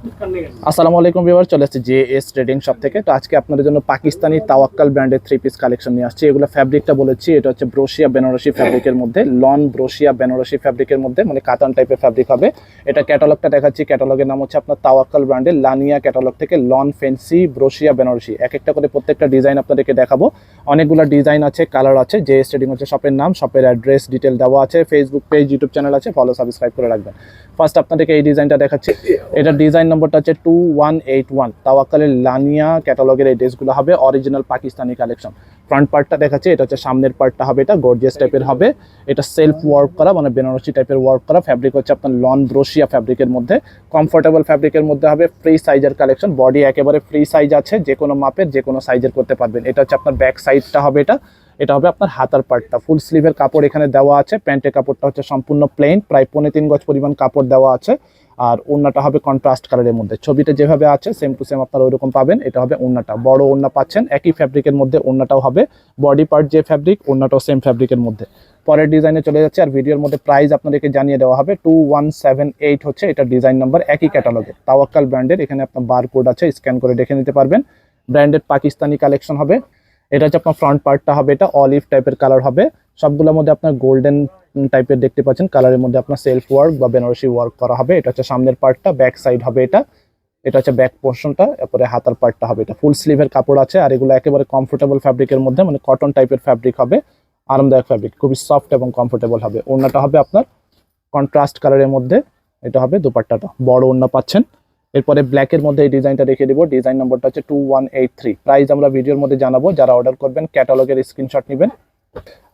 আসসালামু আলাইকুম ভিউয়ার চলে আসছে জে এস ট্রেডিং শপ থেকে। তো আজকে আপনাদের জন্য পাকিস্তানি তাওয়াক্কাল ব্র্যান্ডের থ্রি পিস কালেকশন নিয়ে আসছি। এগুলো ফ্যাব্রিকটা বলেছি, এটা হচ্ছে ব্রোশিয়া বেনারসি ফ্যাব্রিকের মধ্যে লন ব্রোশিয়া বেনারসি ফ্যাব্রিকের মধ্যে মানে কাতান টাইপের ফ্যাব্রিক হবে। এটা ক্যাটালগটা দেখাচ্ছি ক্যাটালগের নাম হচ্ছে আপনার তাওয়াক্কাল ব্র্যান্ডের লানিয়া ক্যাটালগ থেকে লন ফেন্সি ব্রোশিয়া বেনারসি এক একটা করে প্রত্যেকটা ডিজাইন আপনাদেরকে দেখাবো। অনেকগুলো ডিজাইন আছে কালার আছে জে এস ট্রেডিং হচ্ছে শপের নাম শপের অ্যাড্রেস ডিটেল দেওয়া আছে ফেসবুক পেজ ইউটিউব চ্যানেল আছে ফলো সাবস্ক্রাইব করে রাখবেন। ফার্স্ট আপনাদেরকে এই ডিজাইনটা দেখাচ্ছি। এটা ডিজাইন নম্বরটা হচ্ছে টু ওয়ান এইট ওয়ান তাওয়াক্কালের লানিয়া ক্যাটালগের এই ড্রেসগুলো হবে অরিজিনাল পাকিস্তানি কালেকশন ফ্রন্ট পার্টটা দেখাচ্ছে এটা হচ্ছে সামনের পার্টটা হবে এটা গর্জিয়াস টাইপের হবে। এটা সেলফ ওয়ার্ক করা মানে বেনারসি টাইপের ওয়ার্ক করা। ফ্যাব্রিক হচ্ছে আপনার লন ব্রোশিয়া ফ্যাব্রিকের মধ্যে। কমফোর্টেবল ফ্যাব্রিকের মধ্যে হবে ফ্রি সাইজের কালেকশন বডি একেবারে ফ্রি সাইজ আছে যে কোনো মাপের যে কোনো সাইজের করতে পারবেন। এটা হচ্ছে আপনার ব্যাক সাইডটা হবে এটা। এটা হবে আপনার হাতার পার্টটা ফুল স্লিভের কাপড় এখানে দেওয়া আছে। প্যান্টের কাপড়টা হচ্ছে সম্পূর্ণ প্লেন প্রায় পৌনে তিন গজ পরিমাণ কাপড় দেওয়া আছে। আর ওড়নাটা হবে কন্ট্রাস্ট কালারের মধ্যে। ছবিটা যেভাবে আছে সেম টু সেম আপনারা ওইরকম পাবেন। এটা হবে ওড়নাটা। বড় ওড়না পাচ্ছেন, একই ফ্যাব্রিকের মধ্যে ওড়নাটাও হবে। বডি পার্ট যে ফ্যাব্রিক ওড়নাটাও সেম ফ্যাব্রিকের মধ্যে। পরের ডিজাইনে চলে যাচ্ছে, আর ভিডিওর মধ্যে প্রাইস আপনাদেরকে জানিয়ে দেওয়া হবে। টু ওয়ান সেভেন এইট হচ্ছে এটা ডিজাইন নাম্বার একই ক্যাটালগে তাওয়াক্কাল ব্র্যান্ডের এখানে আপনার বার কোড আছে স্ক্যান করে দেখে নিতে পারবেন। ব্র্যান্ডেড পাকিস্তানি কালেকশন হবে। এটা হচ্ছে আপনার ফ্রন্ট পার্টটা হবে, এটা অলিভ টাইপের কালার হবে। সবগুলোর মধ্যে আপনার গোল্ডেন টাইপের দেখতে পাচ্ছেন। কালারের মধ্যে আপনার সেলফ ওয়ার্ক বা বেনারসি ওয়ার্ক করা হবে। এটা হচ্ছে সামনের পার্টটা ব্যাক সাইড হবে এটা। এটা হচ্ছে ব্যাক পোর্শনটা এরপরে হাতার পার্টটা হবে এটা। ফুল স্লিভের কাপড় আছে আর এগুলো একেবারে কমফোর্টেবল ফ্যাব্রিকের মধ্যে মানে কটন টাইপের ফ্যাব্রিক হবে। আরামদায়ক ফ্যাব্রিক খুবই সফট এবং কমফোর্টেবল হবে। ওড়নাটা হবে আপনার কন্ট্রাস্ট কালারের মধ্যে। এটা হবে দুপাট্টাটা। বড় ওড়না পাচ্ছেন। এরপরে ব্ল্যাকের মধ্যে এই ডিজাইনটা রেখে দিব। ডিজাইন নম্বরটা হচ্ছে two one eight three price আমরা ভিডিওর মধ্যে জানাব। যারা অর্ডার করবেন ক্যাটালগের স্ক্রিনশট নেবেন।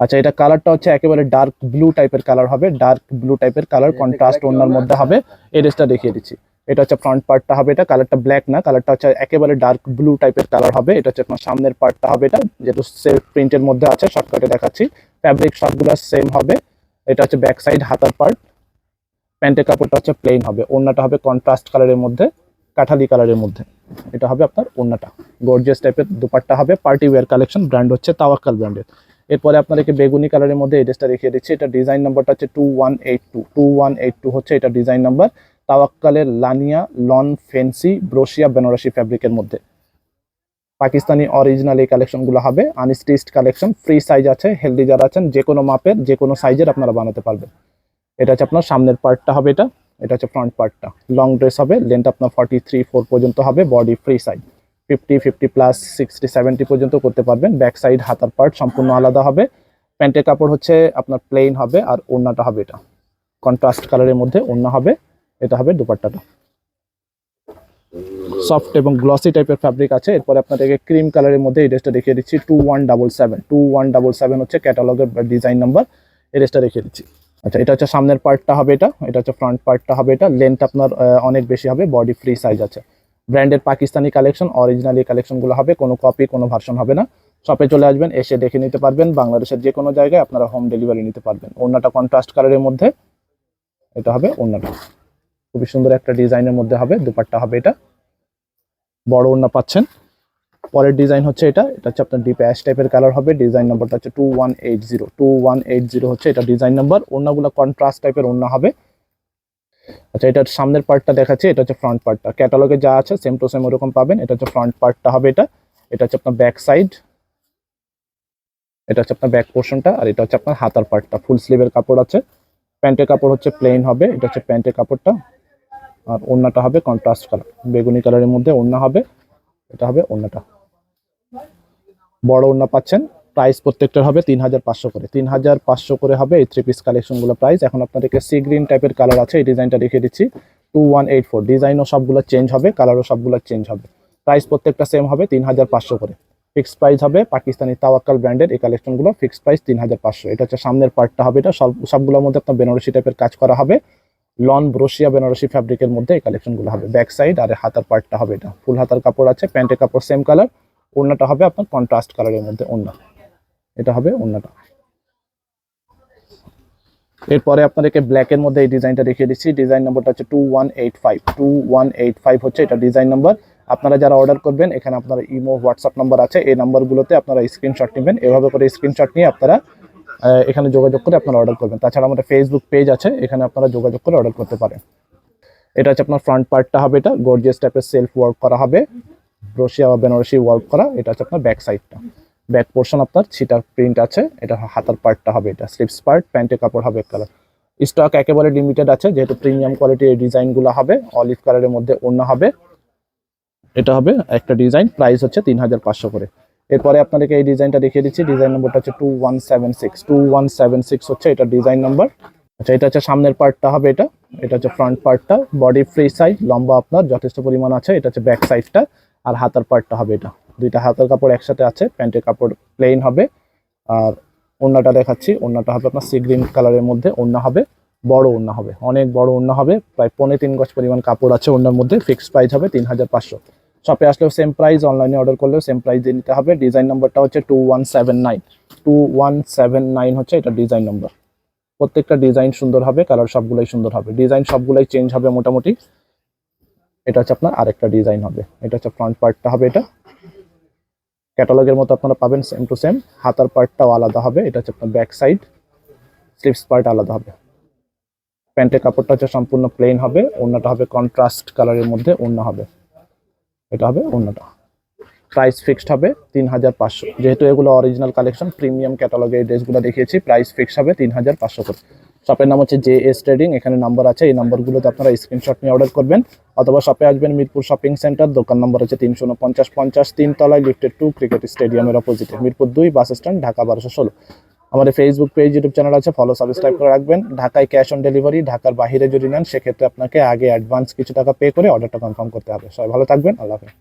আচ্ছা এটা কালারটা হচ্ছে একেবারে ডার্ক ব্লু টাইপের কালার হবে। ডার্ক ব্লু টাইপের কালার কন্ট্রাস্ট ওনার মধ্যে হবে। এই ড্রেসটা দেখিয়ে দিচ্ছি। এটা হচ্ছে ফ্রন্ট পার্টটা হবে এটা। কালারটা ব্ল্যাক না কালারটা হচ্ছে একেবারে ডার্ক ব্লু টাইপের কালার হবে। এটা হচ্ছে আপনার সামনের পার্টটা হবে এটা। যেহেতু সেলফ প্রিন্টের মধ্যে আছে শর্টকাটে দেখাচ্ছি। ফ্যাব্রিক সবগুলো সেম হবে। এটা হচ্ছে ব্যাক সাইড হাতার পার্ট প্যান্টের কাপড়টা হচ্ছে প্লেন হবে। ওড়নাটা হবে কন্ট্রাস্ট কালারের মধ্যে, কাঠালি কালারের মধ্যে। এটা হবে আপনার ওড়নাটা। গর্জিয়াস টাইপের দুপাট্টা হবে পার্টি ওয়্যার কালেকশন ব্র্যান্ড হচ্ছে তাওয়াক্কাল ব্র্যান্ডের এরপরে আপনাদেরকে বেগুনি কালারের মধ্যে এই ড্রেসটা রেখে দিচ্ছি। এটা ডিজাইন নাম্বারটা হচ্ছে two one eight two two one eight two হচ্ছে এটা ডিজাইন নাম্বার তাওয়াক্কালের লানিয়া, লন, ফেন্সি, ব্রোশিয়া, বেনারসি ফ্যাব্রিকের মধ্যে। পাকিস্তানি অরিজিনাল এই কালেকশনগুলো হবে। আনস্টিচড কালেকশন ফ্রি সাইজ আছে হেলদি যারা আছেন যে কোনো মাপের যে কোনো সাইজের আপনারা বানাতে পারবেন। এটা হচ্ছে আপনার সামনের পার্টটা হবে এটা। এটা হচ্ছে ফ্রন্ট পার্টটা লং ড্রেস হবে লেন্থ আপনার ফর্টি থ্রি ফোর পর্যন্ত হবে body free side fifty fifty plus sixty seventy পর্যন্ত করতে পারবেন। ব্যাক সাইড হাতার পার্ট সম্পূর্ণ আলাদা হবে। প্যান্টের কাপড় হচ্ছে আপনার প্লেন হবে আর ওড়নাটা হবে এটা। কন্ট্রাস্ট কালারের মধ্যে ওড়না হবে, এটা হবে দুপাট্টাটা। সফট এবং গ্লসি টাইপের ফ্যাব্রিক আছে। এরপরে আপনাদেরকে ক্রিম কালারের মধ্যে এই ড্রেসটা দেখিয়ে দিচ্ছি। Two one double seven two one double seven হচ্ছে ক্যাটালগের ডিজাইন নাম্বার এই ড্রেসটা দেখিয়ে দিচ্ছি। আচ্ছা এটা হচ্ছে সামনের পার্টটা হবে এটা এটা হচ্ছে ফ্রন্ট পার্টটা হবে এটা। লেন্থ আপনার অনেক বেশি হবে বডি ফ্রি সাইজ আছে। ব্র্যান্ডের পাকিস্তানি কালেকশন অরিজিনালি কালেকশনগুলো হবে, কোনো কপি কোনো ভার্সন হবে না। শপে চলে আসবেন, এসে দেখে নিতে পারবেন, বাংলাদেশের যে কোনো জায়গায় আপনারা হোম ডেলিভারি নিতে পারবেন। ওড়নাটা কন্ট্রাস্ট কালারের মধ্যে, এটা হবে ওড়নাটা। খুবই সুন্দর একটা ডিজাইনের মধ্যে হবে, দুপাট্টা হবে এটা। বড় ওড়না পাচ্ছেন। পরের ডিজাইন হচ্ছে এটা। এটা হচ্ছে আপনার ডিপ অ্যাশ টাইপের কালার হবে। ডিজাইন নাম্বারটা হচ্ছে two one eight zero two one eight zero হচ্ছে এটা ডিজাইন নাম্বার ওড়নাগুলো কন্ট্রাস্ট টাইপের ওড়না হবে। আচ্ছা এটার সামনের পার্টটা দেখাচ্ছি। এটা হচ্ছে ফ্রন্ট পার্টটা ক্যাটালগে যা আছে সেম টু সেম ওরকম পাবেন। এটা হচ্ছে ফ্রন্ট পার্টটা হবে এটা। এটা হচ্ছে আপনার ব্যাক সাইড এটা হচ্ছে আপনার ব্যাক পোর্শনটা আর এটা হচ্ছে আপনার হাতার পার্টটা ফুল স্লিভের কাপড় আছে। প্যান্টের কাপড় হচ্ছে প্লেন হবে। এটা হচ্ছে প্যান্টের কাপড়টা আর ওড়নাটা হবে কন্ট্রাস্ট কালার বেগুনি কালারের মধ্যে ওড়না হবে। এটা হবে ওড়নাটা। বড় ওড়না পাচ্ছেন। প্রাইস প্রত্যেকটার হবে তিন হাজার পাঁচশো করে। তিন হাজার পাঁচশো করে হবে এই থ্রি পিস কালেকশনগুলো প্রাইস এখন আপনাদেরকে সি গ্রিন টাইপের কালার আছে, এই ডিজাইনটা রেখে দিচ্ছি। টু ওয়ান এইট ফোর ডিজাইনও সবগুলো চেঞ্জ হবে কালারও সবগুলো চেঞ্জ হবে। প্রাইস প্রত্যেকটা সেম হবে তিন হাজার পাঁচশো করে। ফিক্সড প্রাইস হবে পাকিস্তানি তাওয়াক্কাল ব্র্যান্ডের এই কালেকশনগুলো ফিক্সড প্রাইস তিন হাজার পাঁচশো। এটা হচ্ছে সামনের পার্টটা হবে এটা। সব, সবগুলোর মধ্যে আপনার বেনারসি টাইপের কাজ করা হবে। লন ব্রোশিয়া বেনারসি ফ্যাব্রিকের মধ্যে এই কালেকশনগুলো হবে। ব্যাক সাইড আর হাতার পার্টটা হবে এটা। ফুল হাতার কাপড় আছে প্যান্টের কাপড় সেম কালার ওড়নাটা হবে আপনার কন্ট্রাস্ট কালারের মধ্যে ওড়না। এটা হবে ওড়নাটা। এরপরে আপনাদেরকে ব্ল্যাকের মধ্যে এই ডিজাইনটা দেখিয়ে দিচ্ছি। ডিজাইন নাম্বারটা হচ্ছে two one eight five two one eight five হচ্ছে এটা ডিজাইন নাম্বার আপনারা যারা অর্ডার করবেন, এখানে আপনার ইমো হোয়াটসঅ্যাপ নাম্বার আছে। এই নাম্বারগুলোতে আপনারা স্ক্রিনশট নেবেন। এভাবে করে স্ক্রিনশট নিয়ে আপনারা এখানে যোগাযোগ করে আপনারা অর্ডার করবেন। তাছাড়া আমাদের ফেসবুক পেজ আছে। এখানে আপনারা যোগাযোগ করে অর্ডার করতে পারেন। এটা হচ্ছে আপনার ফ্রন্ট পার্টটা হবে এটা। গর্জিয়াস টাইপের সেলফ ওয়ার্ক করা হবে। রশিয়া বা বেনারসি ওয়ার্ক করা, এটা হচ্ছে আপনার ব্যাক সাইডটা ব্যাক পোর্শন আপনার ছিটার প্রিন্ট আছে, এটা হাতার পার্টটা হবে এটা স্লিপস পার্ট প্যান্টের কাপড় হবে কালার স্টক একেবারে লিমিটেড আছে, যেহেতু প্রিমিয়াম কোয়ালিটির এই ডিজাইনগুলো হবে অলিভ কালারের মধ্যে অন্য হবে। এটা হবে একটা ডিজাইন প্রাইস হচ্ছে তিন হাজার পাঁচশো করে। এরপরে আপনাদেরকে এই ডিজাইনটা দেখিয়ে দিচ্ছি ডিজাইন নম্বরটা হচ্ছে two one seven six two one seven six হচ্ছে এটা ডিজাইন নম্বর আচ্ছা এটা হচ্ছে সামনের পার্টটা হবে এটা এটা হচ্ছে ফ্রন্ট পার্টটা বডি ফ্রি সাইজ লম্বা আপনার, যথেষ্ট পরিমাণ আছে, এটা হচ্ছে ব্যাক সাইডটা আর হাতার পার্টটা হবে এটা। দুইটা হাতের কাপড় একসাথে আছে, প্যান্টের কাপড় প্লেন হবে। আর ওন্নাটা দেখাচ্ছি ওন্নাটা হবে আপনার সি গ্রিন কালারের মধ্যে ওন্না হবে, বড় ওন্না হবে। অনেক বড় ওন্না হবে, প্রায় পৌনে তিন গজ পরিমাণ কাপড় আছে ওন্নার মধ্যে ফিক্সড প্রাইস হবে তিন হাজার পাঁচশো। শপে আসলেও সেম প্রাইস অনলাইনে অর্ডার করলেও সেম প্রাইস দিয়ে নিতে হবে। ডিজাইন নাম্বারটা হচ্ছে two one seven nine two one seven nine হচ্ছে এটা ডিজাইন নাম্বার প্রত্যেকটা ডিজাইন সুন্দর হবে কালার সবগুলোই সুন্দর হবে। ডিজাইন সবগুলোই চেঞ্জ হবে মোটামুটি। এটা হচ্ছে আপনার আরেকটা ডিজাইন হবে। এটা হচ্ছে ফ্রন্ট পার্টটা হবে এটা। ক্যাটালগের মতো আপনারা পাবেন সেম টু সেম হাতার পার্টটাও আলাদা হবে, এটা হচ্ছে আপনার ব্যাক সাইড স্লিপস পার্ট আলাদা হবে। প্যান্টের কাপড়টা হচ্ছে সম্পূর্ণ প্লেন হবে। ওড়নাটা হবে কন্ট্রাস্ট কালারের মধ্যে ওড়না হবে। এটা হবে ওড়নাটা। প্রাইস ফিক্সড হবে তিন হাজার পাঁচশো। যেহেতু এগুলো অরিজিনাল কালেকশন প্রিমিয়াম ক্যাটালগে এই ড্রেসগুলো দেখিয়েছি প্রাইস ফিক্সড হবে তিন হাজার পাঁচশো করে। শপের নাম হচ্ছে জে এস ট্রেডিং এখানে নাম্বার আছে, এই নাম্বারগুলোতে আপনারা স্ক্রিনশট নিয়ে অর্ডার করবেন। অথবা শপে আসবেন মিরপুর শপিং সেন্টার দোকান নম্বর হচ্ছে তিনশো উনপঞ্চাশ পঞ্চাশ তিন তলায় লিফটেড টু ক্রিকেট স্টেডিয়ামের অপোজিটে মিরপুর দুই বাস স্ট্যান্ড ঢাকা বারোশো ষোলো। আমাদের ফেসবুক পেজ ইউটিউব চ্যানেল আছে ফলো সাবস্ক্রাইব করে রাখবেন। ঢাকায় ক্যাশ অন ডেলিভারি ঢাকার বাইরে যদি নেন, সেক্ষেত্রে আপনাকে আগে অ্যাডভান্স কিছু টাকা পে করে অর্ডারটা কনফার্ম করতে হবে। সবাই ভালো থাকবেন, আল্লাহ